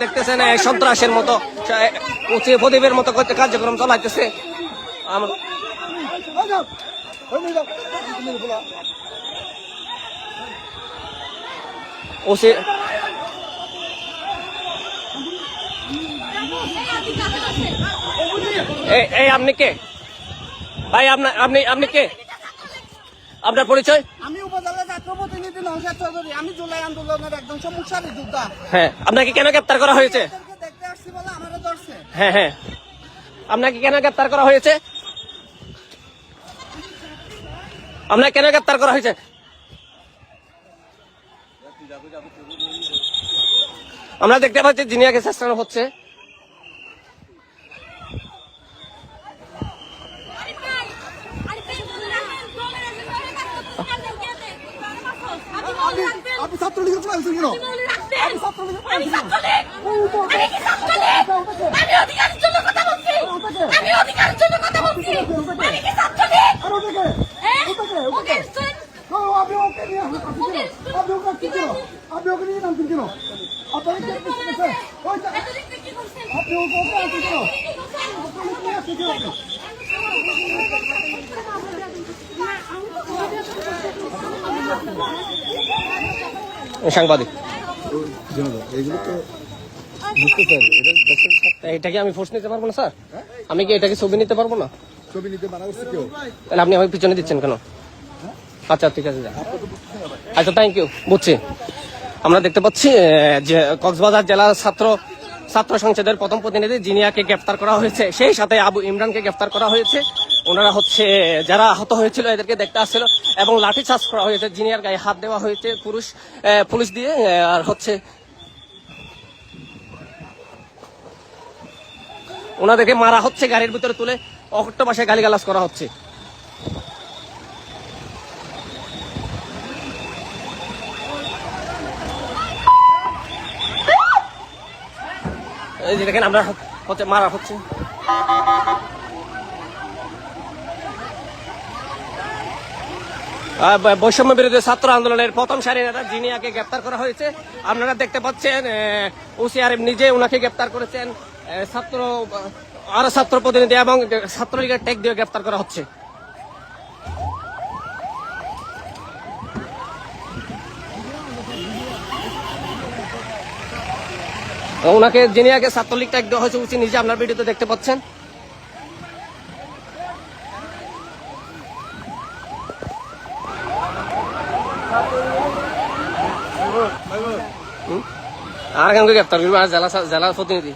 দেখতেছেন সন্ত্রাসের মতো উঁচে প্রদীপের মতো করতে কার্যক্রম চালাইতেছে। এই আপনি কে? ভাই আপনার আপনি আপনি কে? আপনার পরিচয়? আমি প্রতিনিধি নৌসাদ চৌধুরী আমি জুলাই আন্দোলনের সমস্যার যোদ্ধা। হ্যাঁ আপনাকে কেন গ্রেপ্তার করা হয়েছে? দেখতে আসছি বলে আমারও ধরছে। হ্যাঁ হ্যাঁ। আপনাকে কেন গ্রেপ্তার করা হয়েছে? আপনাকে কেন গ্রেপ্তার করা হয়েছে? আমরা দেখতে পাচ্ছি জিনিয়াকে চেষ্টানো হচ্ছে। আপনি ছাত্রলীগের প্রাণ ছিল আর ওটাকে ও, আপনি ওকে নিয়ে আসুন, আপনি কেন? আপনি ওকে কি কেন? আপনি ওকে নিয়ে নামছেন কেন? আপনার কি করতেছে? ওই যে, আপনি ওকে ওকে আনছেন কেন? আপনি ওকে নিয়ে আসছেন কেন? আপনি? সাংবাদিক এগুলো তো বুঝতে স্যার এটা দেখছেন স্যার এটা কি আমি ফোর্স নিতে পারব না স্যার আমি কি এটাকে ছবি নিতে পারব না? ছবি নিতে তাহলে আপনি আমাকে পিছনে দিচ্ছেন কেন? আচ্ছা ঠিক আছে আচ্ছা থ্যাংক ইউ বুঝছি। আমরা দেখতে পাচ্ছি যে কক্সবাজার জেলা ছাত্র ছাত্র সংসদের প্রথম প্রতিনিধি জিনিয়াকে গ্রেফতার করা হয়েছে, সেই সাথে আবু ইমরানকে গ্রেফতার করা হয়েছে। ওনারা হচ্ছে, যারা আহত হয়েছিল, এদেরকে দেখতে আসছিল এবং লাঠি চার্জ করা হয়েছে, জিনিয়ার গায়ে হাত দেওয়া হয়েছে পুরুষ পুলিশ দিয়ে আর হচ্ছে ওনাদেরকে মারা হচ্ছে গাড়ির ভিতরে তুলে অকট্ট ভাষায় গালিগালাজ করা হচ্ছে। এই যে দেখেন, আমরা হচ্ছে মারা হচ্ছে। বৈষম্য বিরোধী ছাত্র আন্দোলনের প্রথম সারি নেতা যিনি আগে গ্রেপ্তার করা হয়েছে। আপনারা দেখতে পাচ্ছেন ওসিআরএফ নিজে ওনাকে গ্রেপ্তার করেছেন। ছাত্র আরও ছাত্র প্রতিনিধি এবং ছাত্রলীগের টেক দিয়ে গ্রেপ্তার করা হচ্ছে। ওনাকে যিনি আগে ছাত্রলীগ ট্যাগ দেওয়া হয়েছে উচিত নিজে আপনার ভিডিওতে দেখতে পাচ্ছেন। আর কেন গ্রেপ্তার করবে আর জেলা জেলা প্রতিনিধি।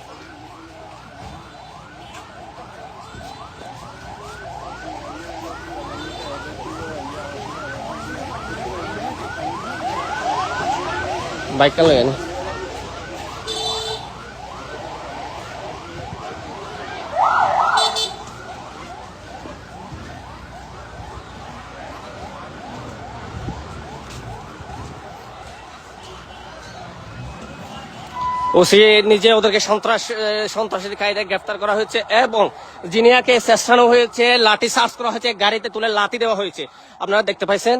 বাইকটা লাগে না। ওসি নিজে ওদেরকে সন্ত্রাস সন্ত্রাসী কায়দায় গ্রেফতার করা হয়েছে এবং জিনিয়াকে চেষ্টানো হয়েছে, লাঠি চার্জ করা হয়েছে, গাড়িতে তুলে লাঠি দেওয়া হয়েছে। আপনারা দেখতে পাইছেন